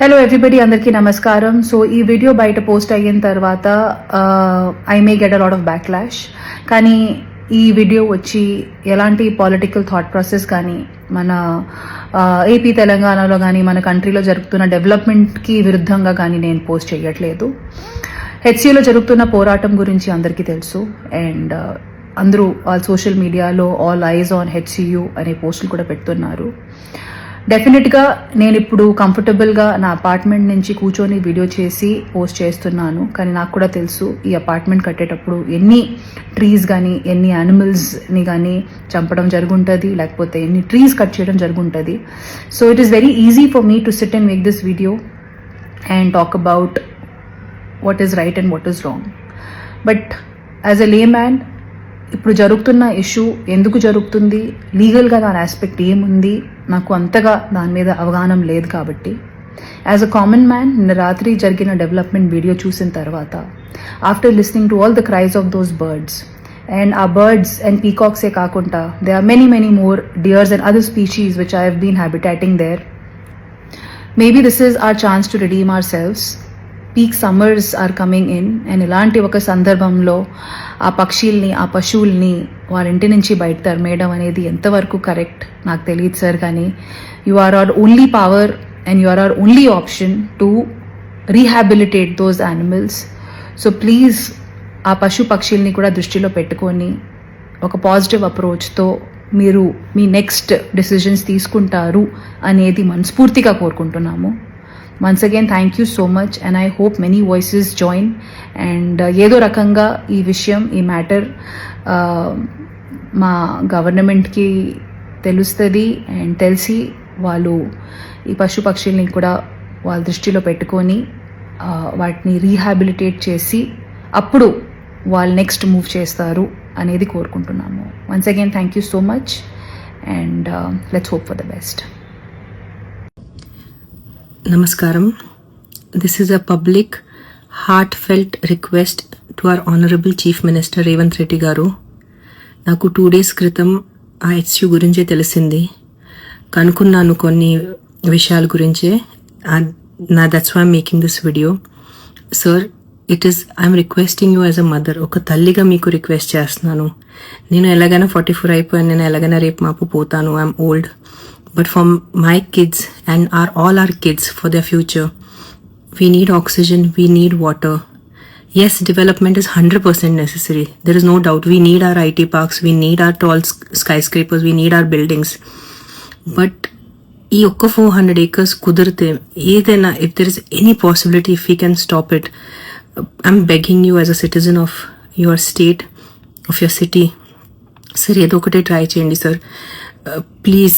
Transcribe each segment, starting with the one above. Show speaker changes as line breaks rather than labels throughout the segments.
Hello everybody అందరికీ నమస్కారం. So ఈ వీడియో బయట పోస్ట్ అయిన తర్వాత I may get a lot of backlash కానీ ఈ వీడియో వచ్చి ఎలాంటి పాలిటికల్ థాట్ ప్రాసెస్ కానీ మన uh, ఏపీ తెలంగాణలో కానీ మన కంట్రీలో జరుగుతున్న డెవలప్మెంట్కి విరుద్ధంగా కానీ నేను పోస్ట్ చేయట్లేదు. హెచ్సిలో జరుగుతున్న పోరాటం గురించి అందరికీ తెలుసు. అండ్ uh, అందరూ ఆల్ సోషల్ మీడియాలో ఆల్ ఐజ్ ఆన్ హెచ్సియు అనే పోస్టులు కూడా పెడుతున్నారు. డెఫినెట్గా నేను ఇప్పుడు కంఫర్టబుల్గా నా అపార్ట్మెంట్ నుంచి కూర్చొని వీడియో చేసి పోస్ట్ చేస్తున్నాను. కానీ నాకు కూడా తెలుసు ఈ అపార్ట్మెంట్ కట్టేటప్పుడు ఎన్ని ట్రీస్ కానీ ఎన్ని యానిమల్స్ని కానీ చంపడం జరుగుంటుంది లేకపోతే ఎన్ని ట్రీస్ కట్ చేయడం జరుగుంటుంది. So it is very easy for me to sit and make this video and talk about what is right and what is wrong but as a layman ఇప్పుడు జరుగుతున్న ఇష్యూ ఎందుకు జరుగుతుంది? లీగల్గా దాని ఆస్పెక్ట్ ఏముంది? నాకు అంతగా దాని మీద అవగాహన లేదు కాబట్టి. యాజ్ అ కామన్ మ్యాన్ నిన్న రాత్రి జరిగిన డెవలప్మెంట్ వీడియో చూసిన తర్వాత after listening to all the cries of those birds and ఆ బర్డ్స్ అండ్ పీకాక్సే కాకుండా they are many many more deers and other species which I have been there maybe this is our chance to redeem ourselves peak summers are coming in and ఇలాంటి ఒక సందర్భంలో ఆ పక్షుల్ని ఆ పశువుల్ని వారింటి ఇంటి నుంచి బయట తరిమేయడం అనేది ఎంతవరకు కరెక్ట్ నాకు తెలియదు సార్ కానీ you are our only power and you are our only option to rehabilitate those animals so please ఆ పశు పక్షుల్ని కూడా దృష్టిలో పెట్టుకొని ఒక పాజిటివ్ అప్రోచ్తో మీరు మీ నెక్స్ట్ డెసిషన్స్ తీసుకుంటారు అనేది మనస్ఫూర్తిగా కోరుకుంటున్నాము. Once again thank you so much and I hope many voices join and ఏదో రకంగా ఈ విషయం ఈ మ్యాటర్ uh, మా గవర్నమెంట్కి తెలుస్తుంది. అండ్ తెలిసి వాళ్ళు ఈ పశు పక్షుల్ని కూడా వాళ్ళ దృష్టిలో పెట్టుకొని uh, వాటిని రీహాబిలిటేట్ చేసి అప్పుడు వాళ్ళు నెక్స్ట్ మూవ్ చేస్తారు అనేది కోరుకుంటున్నాము. Once again thank you so much and let's hope for the best
నమస్కారం. This is a public heartfelt request to our honourable chief minister Revanth Reddy garu. నాకు టూ డేస్ క్రితం ఆ హెచ్యు గురించే తెలిసింది. కనుక్కున్నాను కొన్ని విషయాల గురించే. నా that's why making this video sir it is I'm requesting you as a mother ఒక తల్లిగా మీకు రిక్వెస్ట్ చేస్తున్నాను. నేను ఎలాగైనా ఫార్టీ ఫోర్ అయిపోయాను. నేను ఎలాగైనా రేపు మాపు పోతాను. I'm old But for my kids and our all our kids for the future we need oxygen, we need water. Yes, development is 100% necessary. There is no doubt. We need our IT parks, we need our tall sk- skyscrapers, we need our buildings. But ఈ ఒక్క four hundred acres కుదిరితే ఏదైనా if there is any possibility if you can stop it I'm begging you as a citizen of your state of your city sir ఏదో ఒకటే try చేయండి sir please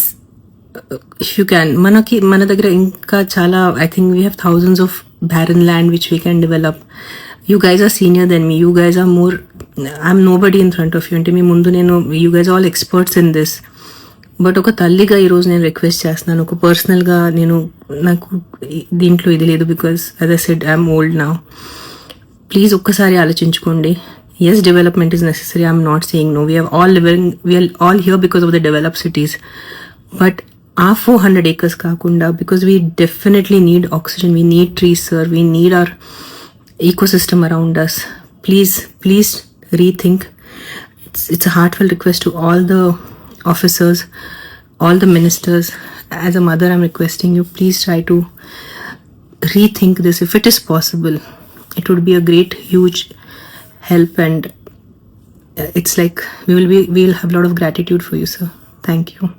if you can మనకి మన దగ్గర ఇంకా చాలా I think we have thousands of barren land which we can develop you guys are senior then me you guys are more I'm nobody in front of you అంటే మీ ముందు నేను you guys all experts in this but ఒక తల్లిగా ఈరోజు నేను request చేస్తున్నాను. ఒక పర్సనల్గా నేను నాకు దీంట్లో ఇది లేదు because as I said I'm old నా ప్లీజ్ ఒక్కసారి ఆలోచించుకోండి. Yes development is necessary I'm not saying no we're all living we're all here because of the develop cities but ఆ ఫోర్ హండ్రెడ్ ఏకర్స్ కాకుండా because we definitely need oxygen we need trees sir we need our ecosystem around us. Please, please rethink. It's, it's a heartfelt request to all the officers, all the ministers. As a mother, I'm requesting you, please try to rethink this if it is possible. It would be a great, huge help, and uh, it's like we will be we will have a lot of gratitude for you, sir. Thank you.